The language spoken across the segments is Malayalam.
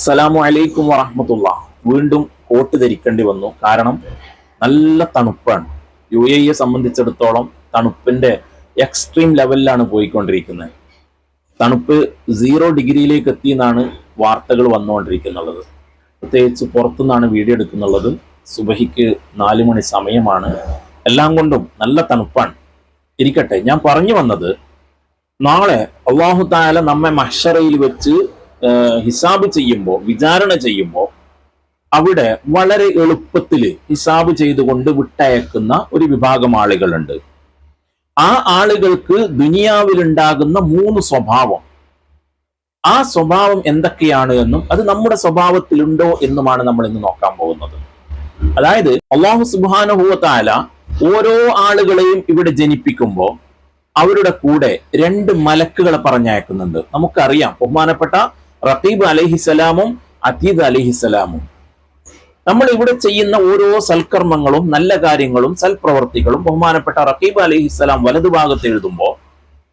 അസ്സലാമു അലൈക്കും വറഹമത്തുള്ള. വീണ്ടും കോട്ട് ധരിക്കേണ്ടി വന്നു. കാരണം നല്ല തണുപ്പാണ്. യു എ ഇയെ സംബന്ധിച്ചിടത്തോളം തണുപ്പിന്റെ എക്സ്ട്രീം ലെവലിലാണ് പോയിക്കൊണ്ടിരിക്കുന്നത്. തണുപ്പ് സീറോ ഡിഗ്രിയിലേക്ക് എത്തി എന്നാണ് വാർത്തകൾ വന്നുകൊണ്ടിരിക്കുന്നുള്ളത് പ്രത്യേകിച്ച് പുറത്തുനിന്നാണ് വീഡിയോ എടുക്കുന്നുള്ളത് സുബഹിക്ക് നാല് മണി സമയമാണ്. എല്ലാം കൊണ്ടും നല്ല തണുപ്പാണ്. ഇരിക്കട്ടെ ഞാൻ പറഞ്ഞു വന്നത് നാളെ അള്ളാഹു താല നമ്മെ മഷറയിൽ വെച്ച് ഹിസാബ് ചെയ്യുമ്പോൾ വിചാരണ ചെയ്യുമ്പോൾ അവിടെ വളരെ എളുപ്പത്തിൽ ഹിസാബ് ചെയ്തുകൊണ്ട് വിട്ടയക്കുന്ന ഒരു വിഭാഗം ആളുകളുണ്ട്. ആ ആളുകൾക്ക് ദുനിയാവിലുണ്ടാകുന്ന മൂന്ന് സ്വഭാവം. ആ സ്വഭാവം എന്തൊക്കെയാണ് എന്നും അത് നമ്മുടെ സ്വഭാവത്തിലുണ്ടോ എന്നുമാണ് നമ്മൾ ഇന്ന് നോക്കാൻ പോകുന്നത്. അതായത് അള്ളാഹു സുബാനുഭൂത്താല ഓരോ ആളുകളെയും ഇവിടെ ജനിപ്പിക്കുമ്പോൾ അവരുടെ കൂടെ രണ്ട് മലക്കുകളെ പറഞ്ഞയക്കുന്നുണ്ട്. നമുക്കറിയാം ബഹുമാനപ്പെട്ട റത്തീബ് അലഹിസലാമും അതീദ് അലഹിസലാമും നമ്മൾ ഇവിടെ ചെയ്യുന്ന ഓരോ സൽക്കർമ്മങ്ങളും നല്ല കാര്യങ്ങളും സൽപ്രവർത്തികളും ബഹുമാനപ്പെട്ട റക്കീബ് അലഹിസ്സലാം വലതുഭാഗത്ത് എഴുതുമ്പോൾ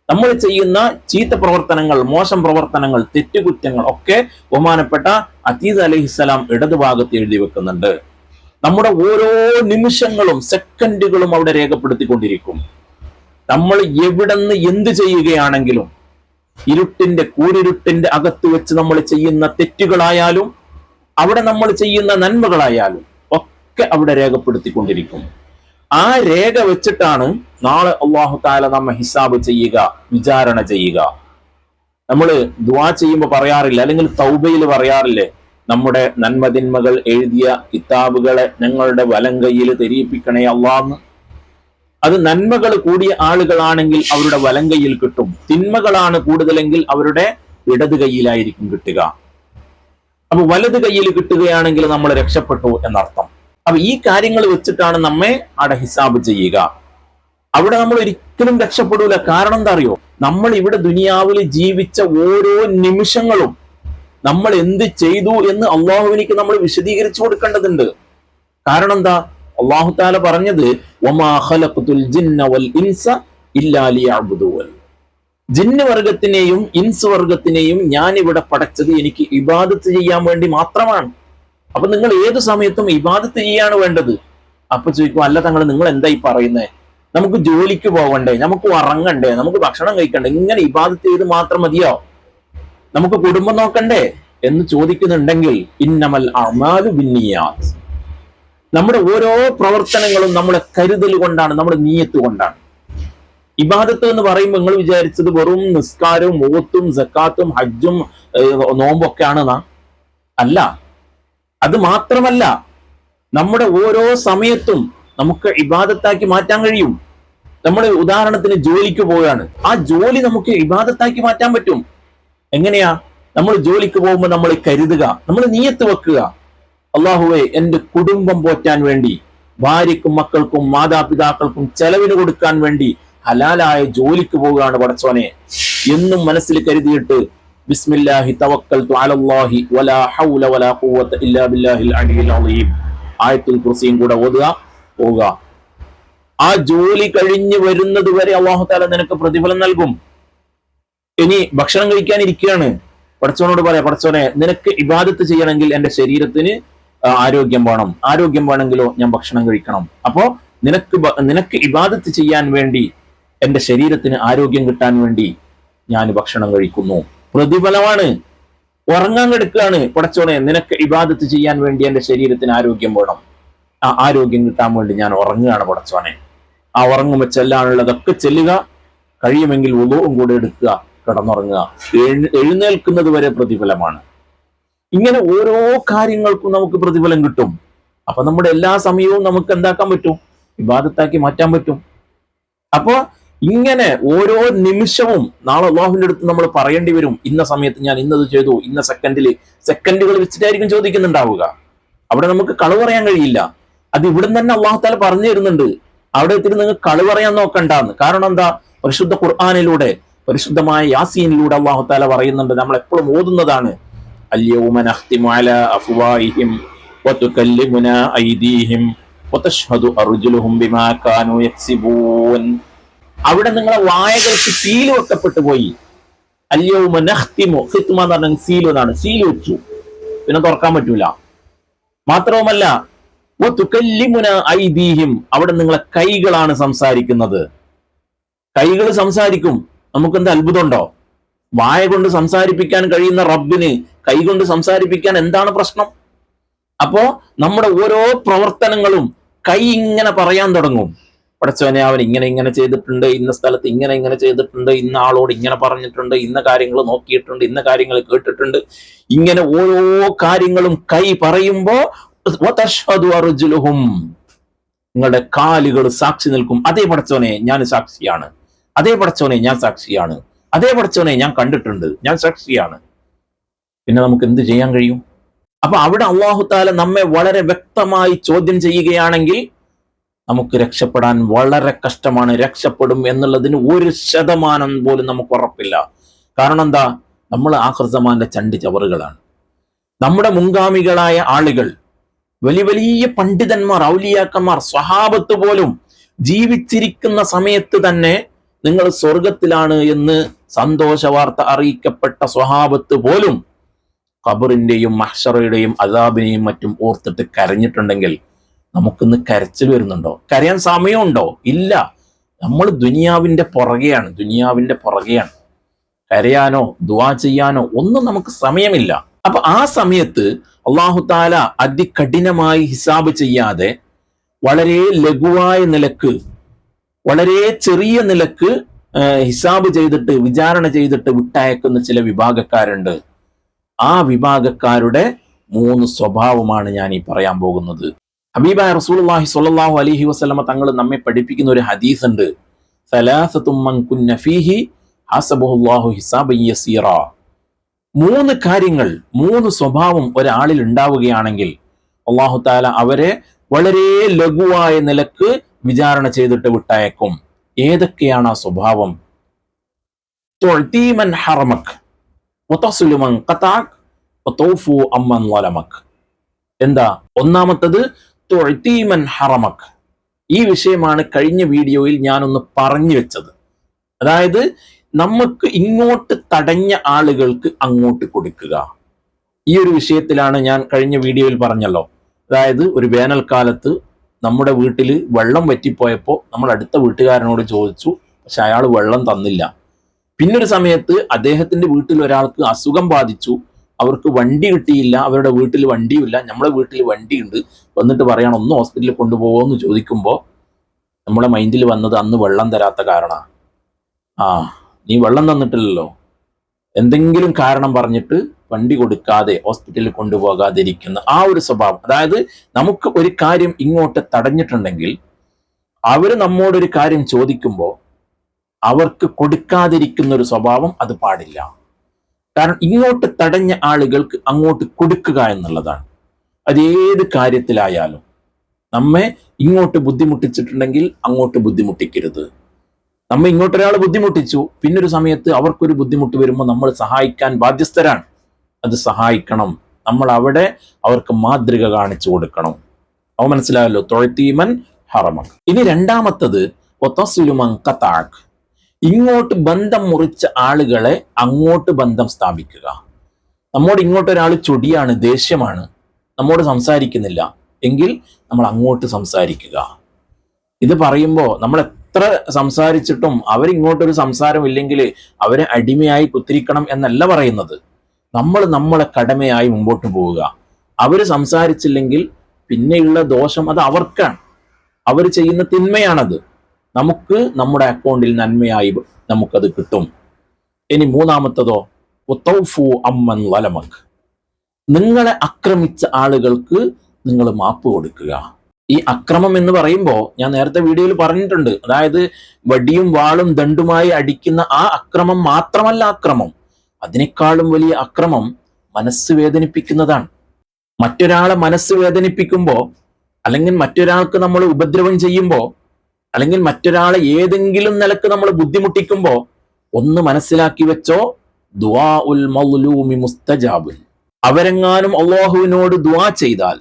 നമ്മൾ ചെയ്യുന്ന ചീത്ത പ്രവർത്തനങ്ങൾ മോശം പ്രവർത്തനങ്ങൾ തെറ്റുകുറ്റങ്ങൾ ഒക്കെ ബഹുമാനപ്പെട്ട അതീദ് അലഹിസ്സലാം ഇടതുഭാഗത്ത് എഴുതി വെക്കുന്നുണ്ട്. നമ്മുടെ ഓരോ നിമിഷങ്ങളും സെക്കൻഡുകളും അവിടെ രേഖപ്പെടുത്തിക്കൊണ്ടിരിക്കും. നമ്മൾ എവിടെന്ന് എന്ത് ചെയ്യുകയാണെങ്കിലും ഇരുട്ടിന്റെ കൂരിരുട്ടിന്റെ അകത്ത് വെച്ച് നമ്മൾ ചെയ്യുന്ന തെറ്റുകളായാലും അവിടെ നമ്മൾ ചെയ്യുന്ന നന്മകളായാലും ഒക്കെ അവിടെ രേഖപ്പെടുത്തിക്കൊണ്ടിരിക്കും. ആ രേഖ വെച്ചിട്ടാണ് നാളെ അള്ളാഹു താല നമ്മെ ഹിസാബ് ചെയ്യുക വിചാരണ ചെയ്യുക. നമ്മൾ ദുവാ ചെയ്യുമ്പോൾ പറയാറില്ല അല്ലെങ്കിൽ തൗബയിൽ പറയാറില്ലേ നമ്മുടെ നന്മതിന്മകൾ എഴുതിയ കിതാബുകളെ ഞങ്ങളുടെ വലങ്കയിൽ തെരിയിപ്പിക്കണേ അള്ളാന്ന് അത് നന്മകൾ കൂടിയ ആളുകളാണെങ്കിൽ അവരുടെ വലം കയ്യിൽ കിട്ടും. തിന്മകളാണ് കൂടുതലെങ്കിൽ അവരുടെ ഇടത് കൈയിലായിരിക്കും കിട്ടുക. അപ്പൊ വലത് കയ്യിൽ കിട്ടുകയാണെങ്കിൽ നമ്മൾ രക്ഷപ്പെട്ടു എന്നർത്ഥം. അപ്പൊ ഈ കാര്യങ്ങൾ വെച്ചിട്ടാണ് നമ്മെ അവിടെ ഹിസാബ് ചെയ്യുക. അവിടെ നമ്മൾ ഒരിക്കലും രക്ഷപ്പെടൂല. കാരണം എന്താ അറിയോ? നമ്മൾ ഇവിടെ ദുനിയാവിൽ ജീവിച്ച ഓരോ നിമിഷങ്ങളും നമ്മൾ എന്ത് ചെയ്തു എന്ന് അള്ളാഹുവിനിക്ക് നമ്മൾ വിശദീകരിച്ചു കൊടുക്കേണ്ടതുണ്ട്. കാരണം എന്താ? അള്ളാഹു താല പറഞ്ഞത് "വമാ ഖലഖ്തുൽ ജിന്ന വൽ ഇൻസ ഇല്ലാ ലിയഅ്ബുദൂൻ." ജിന്ന് വർഗത്തിനെയും ഇൻസ് വർഗത്തിനെയും ഞാൻ ഇവിടെ പടച്ചത് എനിക്ക് ഇബാദത്ത് ചെയ്യാൻ വേണ്ടി മാത്രമാണ്. അപ്പൊ നിങ്ങൾ ഏത് സമയത്തും ഇബാദത്ത് ചെയ്യാണ് വേണ്ടത്? അപ്പൊ ചോദിക്കും അല്ല തങ്ങൾ നിങ്ങൾ എന്തായി പറയുന്നത് നമുക്ക് ജോലിക്ക് പോകണ്ടേ നമുക്ക് ഉറങ്ങണ്ടേ? നമുക്ക് ഭക്ഷണം കഴിക്കണ്ടേ? ഇങ്ങനെ ഇബാദത്ത് ചെയ്ത് മാത്രം മതിയോ? നമുക്ക് കുടുംബം നോക്കണ്ടേ? എന്ന് ചോദിക്കുന്നുണ്ടെങ്കിൽ ഇന്നമൽ അമാലു ബിന്നിയാത്ത് നമ്മുടെ ഓരോ പ്രവർത്തനങ്ങളും നമ്മുടെ കരുതൽ കൊണ്ടാണ് നമ്മുടെ നീയത്ത് കൊണ്ടാണ്. ഇബാദത്ത് എന്ന് പറയുമ്പോൾ നിങ്ങൾ വിചാരിച്ചത് വെറും നിസ്കാരവും മുഖത്തും സക്കാത്തും ഹജ്ജും നോമ്പൊക്കെ നോമ്പും നാ. അല്ല. അത് മാത്രമല്ല നമ്മുടെ ഓരോ സമയത്തും നമുക്ക് ഇബാദത്താക്കി മാറ്റാൻ കഴിയും. നമ്മൾ ഉദാഹരണത്തിന് ജോലിക്ക് പോവുകയാണ്. ആ ജോലി നമുക്ക് ഇബാദത്താക്കി മാറ്റാൻ പറ്റും. എങ്ങനെയാ? നമ്മൾ ജോലിക്ക് പോകുമ്പോൾ നമ്മൾ കരുതുക നമ്മൾ നീയത്ത് വെക്കുക. അള്ളാഹുവെ എന്റെ കുടുംബം പോറ്റാൻ വേണ്ടി ഭാര്യക്കും മക്കൾക്കും മാതാപിതാക്കൾക്കും ചെലവിന് കൊടുക്കാൻ വേണ്ടി ഹലാലായ ജോലിക്ക് പോവുകയാണ് പടച്ചോനെ. എന്നും മനസ്സിൽ കരുതിയിട്ട് ബിസ്മില്ലാഹി തവക്കൽതു അലല്ലാഹി വലാ ഹൗല വലാ ഖുവത ഇല്ലാ ബില്ലാഹിൽ അലിയിൽ അലീം. ആയത്തുൽ കുർസിയും കൂടെ ഓതുക പോവുക. ആ ജോലി കഴിഞ്ഞു വരുന്നത് വരെ അള്ളാഹു താല നിനക്ക് പ്രതിഫലം നൽകും. ഇനി ഭക്ഷണം കഴിക്കാൻ ഇരിക്കുകയാണ് പടച്ചോനോട് പറയാ പടച്ചോനെ നിനക്ക് ഇബാദത്ത് ചെയ്യണമെങ്കിൽ എന്റെ ശരീരത്തിന് ആരോഗ്യം വേണം. ആരോഗ്യം വേണമെങ്കിലോ ഞാൻ ഭക്ഷണം കഴിക്കണം. അപ്പോ നിനക്ക് നിനക്ക് ഇബാദത്ത് ചെയ്യാൻ വേണ്ടി എന്റെ ശരീരത്തിന് ആരോഗ്യം കിട്ടാൻ വേണ്ടി ഞാൻ ഭക്ഷണം കഴിക്കുന്നു. പ്രതിഫലമാണ്. ഉറങ്ങാൻ കിടക്കുകയാണ് പടച്ചോനെ നിനക്ക് ഇബാദത്ത് ചെയ്യാൻ വേണ്ടി എന്റെ ശരീരത്തിന് ആരോഗ്യം വേണം. ആ ആരോഗ്യം കിട്ടാൻ വേണ്ടി ഞാൻ ഉറങ്ങുകയാണ് പടച്ചോനെ. ആ ഉറങ്ങുമ്പ ചെല്ലാനുള്ളതൊക്കെ ചെല്ലുക. കഴിയുമെങ്കിൽ ഉദവും കൂടെ എടുക്കുക. കിടന്നുറങ്ങുക. എഴു- എഴുന്നേൽക്കുന്നത് വരെ പ്രതിഫലമാണ്. ഇങ്ങനെ ഓരോ കാര്യങ്ങൾക്കും നമുക്ക് പ്രതിഫലം കിട്ടും. അപ്പൊ നമ്മുടെ എല്ലാ സമയവും നമുക്ക് എന്താക്കാൻ പറ്റും? വിവാദത്താക്കി മാറ്റാൻ പറ്റും. അപ്പോ ഇങ്ങനെ ഓരോ നിമിഷവും നാളെ അള്ളാഹുവിന്റെ അടുത്ത് നമ്മൾ പറയേണ്ടി വരും. ഇന്ന സമയത്ത് ഞാൻ ഇന്നത് ചെയ്തു ഇന്ന സെക്കൻഡിൽ സെക്കൻഡുകൾ വെച്ചിട്ടായിരിക്കും ചോദിക്കുന്നുണ്ടാവുക. അവിടെ നമുക്ക് കളവ് പറയാൻ കഴിയില്ല. അത് ഇവിടെ തന്നെ അള്ളാഹു താല പറഞ്ഞു തരുന്നുണ്ട്. അവിടെ എത്തിയിട്ട് നിങ്ങൾ കളവ് പറയാൻ നോക്കണ്ടെന്ന്. കാരണം എന്താ? പരിശുദ്ധ ഖുർആാനിലൂടെ പരിശുദ്ധമായ യാസീനിലൂടെ അള്ളാഹു താല പറയുന്നുണ്ട്. നമ്മൾ എപ്പോഴും ഓതുന്നതാണ്. اليوم نختم على أفواههم وتكلمنا أيديهم وتشهد أرجلهم بما كانوا يكسبون അവിടെ നിങ്ങളെ വായകൾക്ക് സീല് വെക്കപ്പെട്ടു പോയി അല്യവുമ നഖ്തിമു ഖിത്മ എന്ന് പറഞ്ഞാൽ സീല് എന്നാണ് സീല് വെച്ചു പിന്നെ തുറക്കാൻ പറ്റൂല മാത്രവുമല്ല "വ തുകല്ലിമുന ഐദീഹിം അവിടെ നിങ്ങളെ കൈകളാണ് സംസാരിക്കുന്നത് കൈകൾ സംസാരിക്കും നമുക്ക് എന്ത് അത്ഭുതമുണ്ടോ വായ കൊണ്ട് സംസാരിപ്പിക്കാൻ കഴിയുന്ന റബ്ബിന് കൈകൊണ്ട് സംസാരിപ്പിക്കാൻ എന്താണ് പ്രശ്നം? അപ്പോ നമ്മുടെ ഓരോ പ്രവർത്തനങ്ങളും കൈ ഇങ്ങനെ പറയാൻ തുടങ്ങും. പടച്ചവനെ അവൻ ഇങ്ങനെ ഇങ്ങനെ ചെയ്തിട്ടുണ്ട് ഇന്ന സ്ഥലത്ത് ഇങ്ങനെ ഇങ്ങനെ ചെയ്തിട്ടുണ്ട് ഇന്ന ആളോട് ഇങ്ങനെ പറഞ്ഞിട്ടുണ്ട് ഇന്ന കാര്യങ്ങൾ നോക്കിയിട്ടുണ്ട് ഇന്ന കാര്യങ്ങൾ കേട്ടിട്ടുണ്ട്. ഇങ്ങനെ ഓരോ കാര്യങ്ങളും കൈ പറയുമ്പോ. നിങ്ങളുടെ കാലുകൾ സാക്ഷി നിൽക്കും. അതേ പടച്ചോനെ ഞാൻ സാക്ഷിയാണ്. അതേ പടച്ചോനെ ഞാൻ സാക്ഷിയാണ്. അതേ പഠിച്ചവനെ ഞാൻ കണ്ടിട്ടുണ്ട്. ഞാൻ സാക്ഷിയാണ്. പിന്നെ നമുക്ക് എന്ത് ചെയ്യാൻ കഴിയും? അപ്പൊ അവിടെ അള്ളാഹു താല നമ്മെ വളരെ വ്യക്തമായി ചോദ്യം ചെയ്യുകയാണെങ്കിൽ നമുക്ക് രക്ഷപ്പെടാൻ വളരെ കഷ്ടമാണ്. രക്ഷപ്പെടും എന്നുള്ളതിന് ഒരു ശതമാനം പോലും നമുക്ക് ഉറപ്പില്ല. കാരണം എന്താ? നമ്മൾ ആഹൃസമാന്റെ ചണ്ടി ചവറുകളാണ്. നമ്മുടെ മുൻഗാമികളായ ആളുകൾ വലിയ വലിയ പണ്ഡിതന്മാർ ഔലിയാക്കന്മാർ സ്വഹാബത്ത് പോലും ജീവിച്ചിരിക്കുന്ന സമയത്ത് തന്നെ നിങ്ങൾ സ്വർഗത്തിലാണ് എന്ന് സന്തോഷ വാർത്ത അറിയിക്കപ്പെട്ട സ്വഹാബത്ത് പോലും ഖബറിന്റെയും മഹ്ഷറയുടെയും അതാബിനെയും മറ്റും ഓർത്തിട്ട് കരഞ്ഞിട്ടുണ്ടെങ്കിൽ നമുക്കിന്ന് കരച്ചിൽ വരുന്നുണ്ടോ? കരയാൻ സമയമുണ്ടോ? ഇല്ല. നമ്മൾ ദുനിയാവിന്റെ പുറകെയാണ്. ദുനിയാവിന്റെ പുറകെയാണ്. കരയാനോ ദുവാ ചെയ്യാനോ ഒന്നും നമുക്ക് സമയമില്ല. അപ്പൊ ആ സമയത്ത് അള്ളാഹു താല അതികഠിനമായി ഹിസാബ് ചെയ്യാതെ വളരെ ലഘുവായ നിലയ്ക്ക് വളരെ ചെറിയ നിലയ്ക്ക് ഹിസാബ് ചെയ്തിട്ട് വിചാരണ ചെയ്തിട്ട് വിട്ടയക്കുന്ന ചില വിഭാഗക്കാരുണ്ട്. ആ വിഭാഗക്കാരുടെ മൂന്ന് സ്വഭാവമാണ് ഞാൻ ഈ പറയാൻ പോകുന്നത്. ഹബീബായ റസൂലുള്ളാഹി സ്വല്ലല്ലാഹു അലഹി വസ്ലമ തങ്ങൾ നമ്മെ പഠിപ്പിക്കുന്ന ഒരു ഹദീസ് ഉണ്ട് മൂന്ന് കാര്യങ്ങൾ മൂന്ന് സ്വഭാവം ഒരാളിൽ ഉണ്ടാവുകയാണെങ്കിൽ അള്ളാഹു താല അവരെ വളരെ ലഘുവായ നിലയ്ക്ക് വിചാരണ ചെയ്തിട്ട് വിട്ടയക്കും. ഏതൊക്കെയാണ് ആ സ്വഭാവം? തുഅ്തീമൻ ഹറമക് ളലമക് എന്താ? ഒന്നാമത്തത് തുഅ്തീമൻ ഹറമക്. ഈ വിഷയമാണ് കഴിഞ്ഞ വീഡിയോയിൽ ഞാനൊന്ന് പറഞ്ഞു വെച്ചത്. അതായത് നമുക്ക് ഇങ്ങോട്ട് തടഞ്ഞ ആളുകൾക്ക് അങ്ങോട്ട് കൊടുക്കുക. ഈ ഒരു വിഷയത്തിലാണ് ഞാൻ കഴിഞ്ഞ വീഡിയോയിൽ പറഞ്ഞല്ലോ. അതായത് ഒരു വേനൽക്കാലത്ത് നമ്മുടെ വീട്ടിൽ വെള്ളം വറ്റിപ്പോയപ്പോൾ നമ്മൾ അടുത്ത വീട്ടുകാരനോട് ചോദിച്ചു പക്ഷെ അയാൾ വെള്ളം തന്നില്ല. പിന്നൊരു സമയത്ത് അദ്ദേഹത്തിന്റെ വീട്ടിൽ ഒരാൾക്ക് അസുഖം ബാധിച്ചു. അവർക്ക് വണ്ടി കിട്ടിയില്ല അവരുടെ വീട്ടിൽ വണ്ടിയില്ല നമ്മുടെ വീട്ടിൽ വണ്ടിയുണ്ട്. വന്നിട്ട് പറയണം ഒന്ന് ഹോസ്പിറ്റലിൽ കൊണ്ടുപോകുമോ എന്ന് ചോദിക്കുമ്പോൾ നമ്മുടെ മൈൻഡിൽ വന്നത് അന്ന് വെള്ളം തരാത്ത കാരണ. ആ നീ വെള്ളം തന്നിട്ടില്ലല്ലോ. എന്തെങ്കിലും കാരണം പറഞ്ഞിട്ട് വണ്ടി കൊടുക്കാതെ ഹോസ്പിറ്റലിൽ കൊണ്ടുപോകാതിരിക്കുന്ന ആ ഒരു സ്വഭാവം. അതായത് നമുക്ക് ഒരു കാര്യം ഇങ്ങോട്ട് തടഞ്ഞിട്ടുണ്ടെങ്കിൽ അവർ നമ്മോടൊരു കാര്യം ചോദിക്കുമ്പോൾ അവർക്ക് കൊടുക്കാതിരിക്കുന്ന ഒരു സ്വഭാവം അത് പാടില്ല. കാരണം ഇങ്ങോട്ട് തടഞ്ഞ ആളുകൾക്ക് അങ്ങോട്ട് കൊടുക്കുക എന്നുള്ളതാണ്. അത് ഏത് കാര്യത്തിലായാലും നമ്മെ ഇങ്ങോട്ട് ബുദ്ധിമുട്ടിച്ചിട്ടുണ്ടെങ്കിൽ അങ്ങോട്ട് ബുദ്ധിമുട്ടിക്കരുത്. നമ്മെ ഇങ്ങോട്ടൊരാൾ ബുദ്ധിമുട്ടിച്ചു പിന്നൊരു സമയത്ത് അവർക്കൊരു ബുദ്ധിമുട്ട് വരുമ്പോൾ നമ്മൾ സഹായിക്കാൻ ബാധ്യസ്ഥരാണ്. അത് സഹായിക്കണം. നമ്മൾ അവിടെ അവർക്ക് മാതൃക കാണിച്ചു കൊടുക്കണം. അവ മനസ്സിലായല്ലോ? തൊഴത്തീമൻ ഹറമക് ഇനി രണ്ടാമത്തത് കത്താക് ഇങ്ങോട്ട് ബന്ധം മുറിച്ച ആളുകളെ അങ്ങോട്ട് ബന്ധം സ്ഥാപിക്കുക. നമ്മോട് ഇങ്ങോട്ട് ഒരാൾ ചൊടിയാണ് ദേഷ്യമാണ്. നമ്മോട് സംസാരിക്കുന്നില്ല. എങ്കിൽ നമ്മൾ അങ്ങോട്ട് സംസാരിക്കുക. ഇത് പറയുമ്പോൾ നമ്മൾ എത്ര സംസാരിച്ചിട്ടും അവരിങ്ങോട്ടൊരു സംസാരം ഇല്ലെങ്കിൽ അവരെ അടിമയായി കുത്തിരിക്കണം എന്നല്ല പറയുന്നത്. നമ്മൾ നമ്മളെ കടമയായി മുമ്പോട്ട് പോവുക. അവർ സംസാരിച്ചില്ലെങ്കിൽ പിന്നെയുള്ള ദോഷം അത് അവർക്കാണ്. അവർ ചെയ്യുന്ന തിന്മയാണത്. നമുക്ക് നമ്മുടെ അക്കൗണ്ടിൽ നന്മയായി നമുക്കത് കിട്ടും. ഇനി മൂന്നാമത്തതോ അമ്മൻ വലമക്. നിങ്ങളെ ആക്രമിച്ച ആളുകൾക്ക് നിങ്ങൾ മാപ്പ് കൊടുക്കുക. ഈ അക്രമം എന്ന് പറയുമ്പോൾ ഞാൻ നേരത്തെ വീഡിയോയിൽ പറഞ്ഞിട്ടുണ്ട്. അതായത് വടിയും വാളും ദണ്ടുമായി അടിക്കുന്ന ആ അക്രമം മാത്രമല്ല അക്രമം. അതിനേക്കാളും വലിയ അക്രമം മനസ്സ് വേദനിപ്പിക്കുന്നതാണ്. മറ്റൊരാളെ മനസ്സ് വേദനിപ്പിക്കുമ്പോൾ അല്ലെങ്കിൽ മറ്റൊരാൾക്ക് നമ്മൾ ഉപദ്രവം ചെയ്യുമ്പോൾ അല്ലെങ്കിൽ മറ്റൊരാളെ ഏതെങ്കിലും നിലയ്ക്ക് നമ്മൾ ബുദ്ധിമുട്ടിക്കുമ്പോൾ ഒന്ന് മനസ്സിലാക്കി വെച്ചോ ദുവാ ഉൽ മൗലൂമി അവരെങ്ങാനും അള്ളാഹുവിനോട് ദുആ ചെയ്താൽ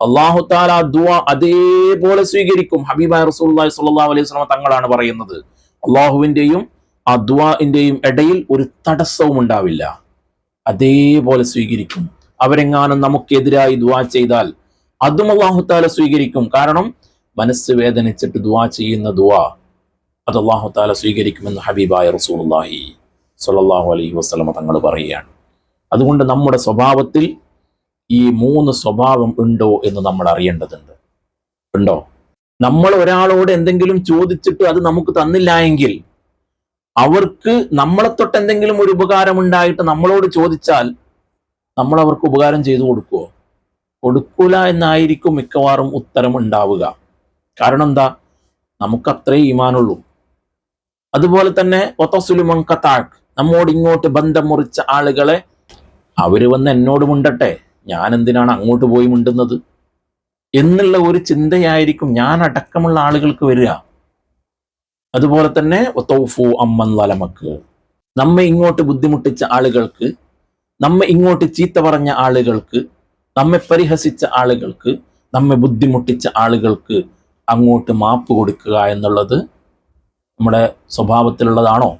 അള്ളാഹു താല ദുആ അതേപോലെ സ്വീകരിക്കും. ഹബീബ സ്വല്ലല്ലാഹു അലൈഹി വസല്ലം തങ്ങളാണ് പറയുന്നത്. അള്ളാഹുവിന്റെയും ആ ദുആഇന്റെയും ഇടയിൽ ഒരു തടസ്സവും ഉണ്ടാവില്ല. അതേപോലെ സ്വീകരിക്കും. അവരെങ്ങാനും നമുക്കെതിരായി ദുവാ ചെയ്താൽ അതും അള്ളാഹുത്താല സ്വീകരിക്കും. കാരണം മനസ്സ് വേദനിച്ചിട്ട് ദുവാ ചെയ്യുന്ന ദുവാ അത് അള്ളാഹുത്താല സ്വീകരിക്കുമെന്ന് ഹബീബായ റസൂലുള്ളാഹി സൊല്ലാഹു അലൈഹി വസ്ലമ തങ്ങൾ പറയുകയാണ്. അതുകൊണ്ട് നമ്മുടെ സ്വഭാവത്തിൽ ഈ മൂന്ന് സ്വഭാവം ഉണ്ടോ എന്ന് നമ്മൾ അറിയേണ്ടതുണ്ട്. ഉണ്ടോ? നമ്മൾ ഒരാളോട് എന്തെങ്കിലും ചോദിച്ചിട്ട് അത് നമുക്ക് തന്നില്ല എങ്കിൽ അവർക്ക് നമ്മളെ തൊട്ട് എന്തെങ്കിലും ഒരു ഉപകാരം ഉണ്ടായിട്ട് നമ്മളോട് ചോദിച്ചാൽ നമ്മൾ അവർക്ക് ഉപകാരം ചെയ്തു കൊടുക്കുമോ കൊടുക്കൂല എന്നായിരിക്കും മിക്കവാറും ഉത്തരം ഉണ്ടാവുക. കാരണം എന്താ? നമുക്ക് അത്രേ ഈമാനുള്ളൂ. അതുപോലെ തന്നെ ഒത്തസുലുമൻ കത്താക്ക് നമ്മോട് ഇങ്ങോട്ട് ബന്ധം മുറിച്ച ആളുകളെ അവർ വന്ന് എന്നോട് മുണ്ടട്ടെ? ഞാൻ എന്തിനാണ് അങ്ങോട്ട് പോയി മുണ്ടുന്നത്? എന്നുള്ള ഒരു ചിന്തയായിരിക്കും ഞാൻ അടക്കമുള്ള ആളുകൾക്ക് വരിക. അതുപോലെ തന്നെ ഒത്തൗഫു അമ്മൻ വലമക്ക്. നമ്മെ ഇങ്ങോട്ട് ബുദ്ധിമുട്ടിച്ച ആളുകൾക്ക് നമ്മെ ഇങ്ങോട്ട് ചീത്ത പറഞ്ഞ ആളുകൾക്ക് നമ്മെ പരിഹസിച്ച ആളുകൾക്ക് നമ്മെ ബുദ്ധിമുട്ടിച്ച ആളുകൾക്ക് അങ്ങോട്ട് മാപ്പ് കൊടുക്കുക എന്നുള്ളത് നമ്മുടെ സ്വഭാവത്തിലുള്ളതാണോ?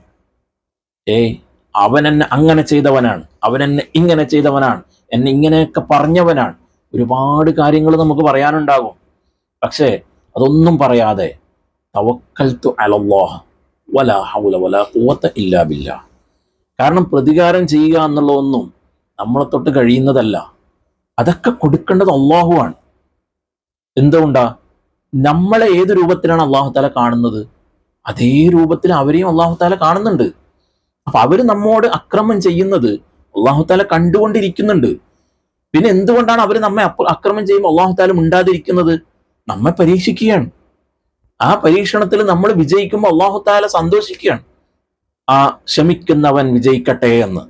ഏയ് അവൻ എന്നെ അങ്ങനെ ചെയ്തവനാണ് അവൻ എന്നെ ഇങ്ങനെ ചെയ്തവനാണ് എന്നെ ഇങ്ങനെയൊക്കെ പറഞ്ഞവനാണ്. ഒരുപാട് കാര്യങ്ങൾ നമുക്ക് പറയാനുണ്ടാകും. പക്ഷേ അതൊന്നും പറയാതെ തവക്കൽത്തു അലല്ലാഹ് ഹൗല ഇല്ലാ കാരണം പ്രതികാരം ചെയ്യുക എന്നുള്ളതൊന്നും നമ്മളെ തൊട്ട് കഴിയുന്നതല്ല. അതൊക്കെ കൊടുക്കേണ്ടത് അള്ളാഹുവാണ് എന്തുകൊണ്ടാ? നമ്മളെ ഏത് രൂപത്തിലാണ് അള്ളാഹു താല കാണുന്നത്? അതേ രൂപത്തിൽ അവരെയും അള്ളാഹു താല കാണുന്നുണ്ട്. അപ്പൊ അവർ നമ്മോട് അക്രമം ചെയ്യുന്നത് അള്ളാഹു താല കണ്ടുകൊണ്ടിരിക്കുന്നുണ്ട്. പിന്നെ എന്തുകൊണ്ടാണ് അവർ നമ്മെ അക്രമം ചെയ്യുമ്പോൾ അള്ളാഹു താല മിണ്ടാതിരിക്കുന്നത്? നമ്മെ പരീക്ഷിക്കുകയാണ്. ആ പരീക്ഷണത്തിൽ നമ്മൾ വിജയിക്കുമ്പോൾ അള്ളാഹു താല സന്തോഷിക്കുകയാണ്. ആ ക്ഷമിക്കുന്നവൻ വിജയിക്കട്ടെ എന്ന്.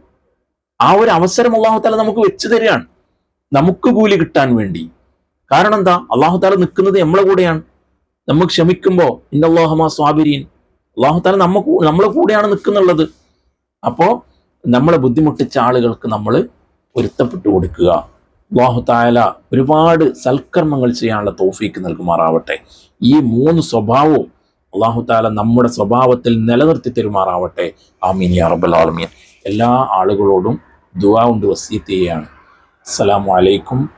ആ ഒരു അവസരം അള്ളാഹു താല നമുക്ക് വെച്ചു തരികയാണ്. നമുക്ക് കൂലി കിട്ടാൻ വേണ്ടി. കാരണം എന്താ? അള്ളാഹു താല നിൽക്കുന്നത് നമ്മളെ കൂടെയാണ്. നമ്മൾ ക്ഷമിക്കുമ്പോൾ ഇന്നല്ലാഹുമാ സ്വാബിരീൻ അള്ളാഹു താല നമ്മ നമ്മളെ കൂടെയാണ് നിൽക്കുന്നുള്ളത്. അപ്പോൾ നമ്മളെ ബുദ്ധിമുട്ടിച്ച ആളുകൾക്ക് നമ്മൾ പൊരുത്തപ്പെട്ടു കൊടുക്കുക. അള്ളാഹു താല ഒരുപാട് സൽക്കർമ്മങ്ങൾ ചെയ്യാനുള്ള തോഫീക്ക് നൽകുമാറാവട്ടെ. ഈ മൂന്ന് സ്വഭാവവും അള്ളാഹു താല നമ്മുടെ സ്വഭാവത്തിൽ നിലനിർത്തി തരുമാറാവട്ടെ. ആമീൻ യാ റബ്ബൽ ആലമീൻ. എല്ലാ ആളുകളോടും ദുവാ കൊണ്ട് വസീത്ത് ചെയ്യുകയാണ്. അസ്സലാമു അലൈക്കും